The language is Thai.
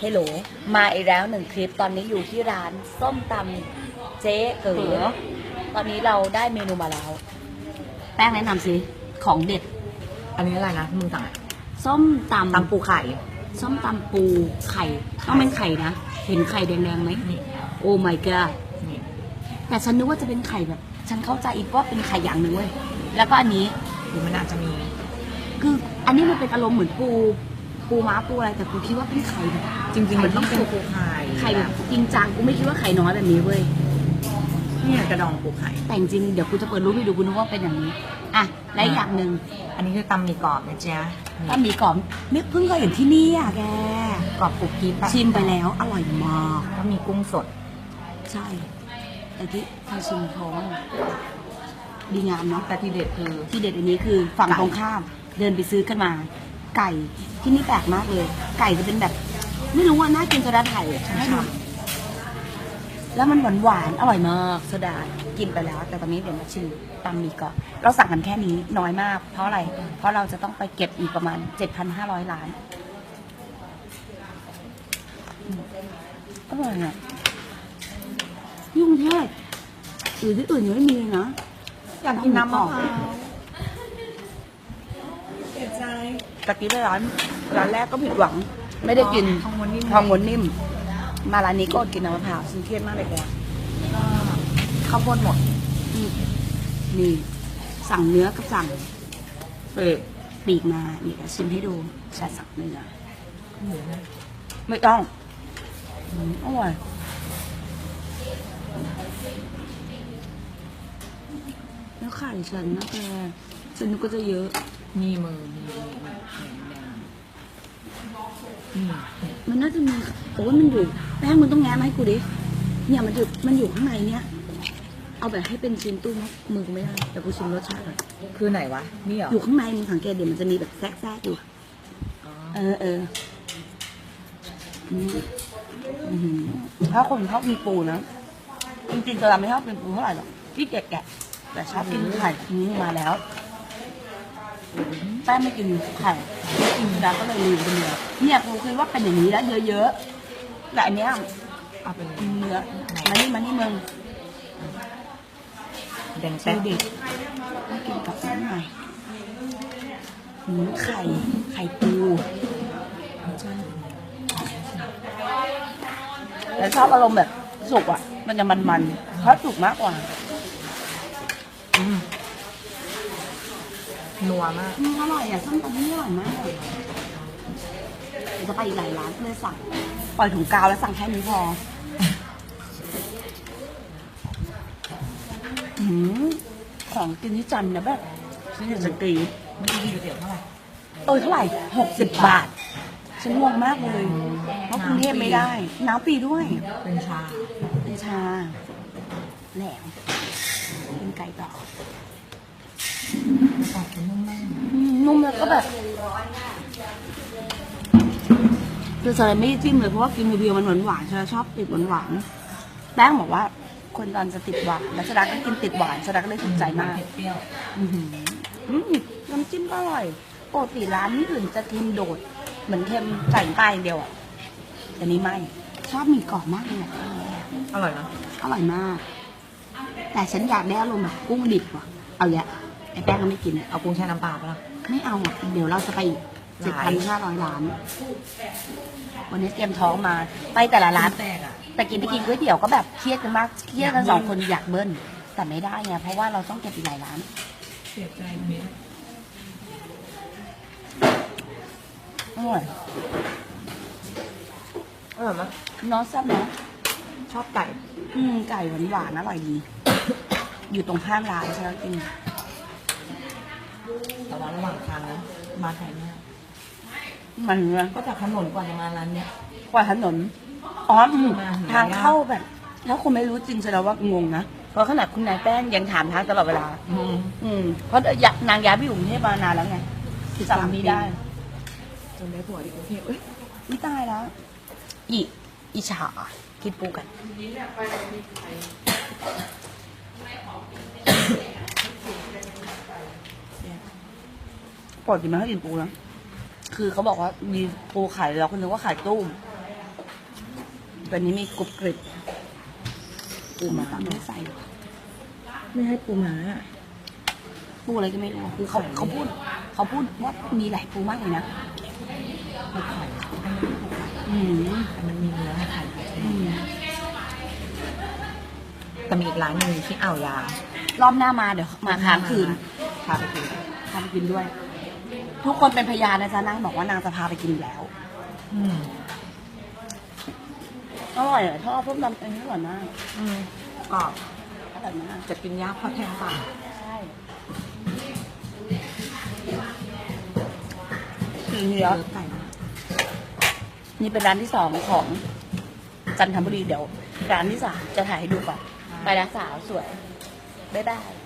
เฮลโหลมาอีกแล้วหนึ่งคลิปตอนนี้อยู่ที่ร้านส้มตำเจ๊เก๋อตอนนี้เราได้เมนูมาแล้ว แป้งแนะนำสิของเด็ด อันนี้อะไรนะมึงสั่งอะส้มตำตำปูไข่ ส้มตำปูไข่ต้องเป็นไข่นะ เห็นไข่แดงๆไหมนี่โอ้ my god นี่แต่ฉันนึกว่าจะเป็นไข่แบบ ฉันเข้าใจอีกว่าเป็นไข่อย่างหนึ่งเว้ยแล้วก็อันนี้ หรือมันอาจจะมี คืออันนี้มันเป็นอารมณ์เหมือนปู ปูม้าปูอะไรแต่กูคิดว่าเป็นไข่แบบจริงๆมันต้องเป็นไข่ปูไข่ไข่แบบจริงจังกูไม่คิดว่าไข่น้อยแบบนี้เว้ยเนี่ยกระดองปูไข่แต่จริงๆเดี๋ยวกูจะเปิดรูปให้ดูกูนึกว่าเป็นอย่างนี้อะและอีกอย่างหนึ่งอันนี้คือตำหมี่กรอบนะจ๊ะนี่ถ้ามีกรอบไม่เพิ่งเคยเห็นที่นี่อะแกกรอบปูกีบชิมไปแล้วอร่อยมากก็มีกุ้งสด ใช่แต่ที่ทางชิมท้องดีงามเนาะแต่ที่เด็ดคือที่เด็ดอันนี้คือฝั่งไก่ตรงข้าม เดินไปซื้อกันมา ไก่ที่นี่แปลกมากเลย ไก่จะเป็นแบบ ไม่รู้ว่าน่ากินโซดาไทยอะให้ดูแล้วมันหวานหวานๆอร่อยมากโซดากินไปแล้ว แต่ตอนนี้เดี๋ยวมาชิมตำหมีก่อนเราสั่งกันแค่นี้น้อยมาก เพราะอะไร เพราะเราจะต้องไปเก็บอีกประมาณ 7,500 ล้านอืมอร่อยอะยุ่งเทศหรือที่อื่นยังไม่มีเลยนะอยากกินน้ำมะพร้าวเสียใจ ตะกี้ไปร้านร้านแรกก็ผิดหวัง ไม่ได้กินทองม้วนนิ่มทองม้วนนิ่ม มาร้านนี้ก็อดกินน้ำมะพร้าวซึ่งเครียดมากเลยแกข้าวโพดหมดอืมนี่สั่งเนื้อกับสั่งเปิดปีกมานี่เดี๋ยวชิมให้ดูใช่สั่งเนื้อไม่ต้องอืมอร่อยแล้วไข่ฉันนะแกฉันก็จะเยอะ นี่มือนี่นี่นี่นี่มันน่าจะมีโอ้ยมันอยู่ แป้งมึงต้องแง้มให้กูดิ เนี่ยมันอยู่มันอยู่ข้างในเนี้ย เอาแบบให้เป็นชิ้นตู้นะมือกูไม่ได้แต่กูชิมรสชาติก่อนคือไหนวะ นี่เหรออยู่ข้างในมึงสังเกตเดี๋ยวมันจะมีแบบแทรกๆอยู่ อ๋อเออเอออืมอื้อหือถ้าคนชอบกินปูนะ จริงๆจะไม่ชอบกินปูเท่าไหร่หรอกที่แกะๆแต่ชอบกินไข่นี่มาแล้ว แป้งไม่กินไข่ไม่กินแล้วก็เลยลืมไปเนื้อเนี่ยกูคิดว่าเป็นอย่างนี้แล้วเยอะๆแต่อันเนี้ยเอาเป็นเนื้อมานี่มานี่มึงแดงชูแป๊ะเด็ดให้กินกับน้ำหน่อยหืมไข่ไข่ปูแต่ชอบอารมณ์แบบสุกอะ มันจะมันๆเพราะสุกมากกว่า อืม นัวมาก อืมอร่อยอะส้มตำนี่อร่อยมากเลยเดี๋ยวจะไปอีกหลายร้านเลยสั่งปล่อยถุงกาวแล้วสั่งแค่นี้พออืมของกินที่จันทร์นะแบบฉันอยากจะกรีดไม่ได้กินก๋วยเตี๋ยวเท่าไหร่เออเท่าไหร่หกสิบบาท ฉันงงมากเลย เพราะกรุงเทพไม่ได้ น้ำปีด้วย เป็นชา เป็นชาแหลมเป็นไก่ต่อ ออกเป็นนุ่มมากอืมนุ่มแล้วก็แบบคือสลัดไม่จิ้มเลยเพราะว่ากินเบียวๆมันหวานหวานๆฉันชอบติดหวานหวานๆแป้งบอกว่า คนตอนจะติดหวานแล้วสดาก็กินติดหวานสดาก็เลยถูกใจมากเผ็ดเปรี้ยวอือหืออืมน้ำจิ้มก็อร่อยปกติร้านนี้อื่นจะเค็มโดด เหมือนเค็มใส่น้ำปลาอย่างเดียวอะแต่นี้ไม่ ชอบหมีกรอบมากเลยอะอร่อยนะอร่อยมาก แต่ฉันอยากได้อารมณ์แบบกุ้งดิบว่ะ เอาแยะ ไอ้แป้งก็ไม่กินอะเอากุ้งแช่น้ำปลาปะล่ะไม่เอาอะเดี๋ยวเราจะไปเจ็ดหลาพันยห้าร้อยล้าน วันนี้เตรียมท้องมา ไปแต่ละร้าน แตกอะ แต่กินไปกินก๋วยเตี๋ยวก็แบบเครียดกันมากเครียดกันสองคนอยากเบิ้ลแต่ไม่ได้ไงเพราะว่าเราต้องเก็บอีกหลายร้าน เสียใจเม็ดอร่อยอร่อยไหมเน้องแซ่บเนาะชอบไก่ อืมไก่หวานหวานๆอร่อยดี อยู่ตรงข้ามร้านใช่ไหมกิน แต่ว่าระหว่างทางนะมาไทยเนี่ยมันเนื้อก็จากถนนกว่าจะมาร้านเนี้ยกว่าถนนอ๋ออืมมาหาทางเข้าแบบถ้าคุณไม่รู้จริงแสดงว่างงนะเพราะขนาดคุณนายแป้งยังถามทางตลอดเวลา อืมอืมเพราะอยากนางย้ายไปอยู่กรุงเทพมานานแล้วไงจำไม่ได้จนได้ผัวที่กรุงเทพเอ้ยไม่ตายแล้วอีอิฉากินปูกัน ปกติไม่ค่อยกินปูนะ คือเขาบอกว่ามีปูขายแล้วคนนึกว่าขายตุ้มตัวนี้มีกรุบกริบปูม้าไม่ได้ใส่ ไม่ให้ปูม้าปูอะไรก็ไม่รู้คือเขาไข่เขาพูด เขาพูดว่ามีหลายปูมากเลยนะไม่ไข่อันนี้ไม่ไข่อืมแต่มันมีเนื้อให้ไข่อืมแต่มีอีกร้านหนึ่งที่อ่าวยางรอบหน้ามาเดี๋ยวมาค้างคืนพาไปกินพาไปกินด้วย ทุกคนเป็นพยานนะจ๊ะนางบอกว่านางจะพาไปกินอยู่แล้วอืมอร่อยอะชอบพวกน้ำเองอร่อยมากอืมกรอบอร่อยมากจะกินยากเพราะแทงปากใช่ถึงเยเนื้อะอไก่มากนี่เป็นร้านที่สองของจันทบุรีเดี๋ยวร้านที่สามจะถ่ายให้ดูก่อนไปแล้วสาวสวยบ๊ายบาย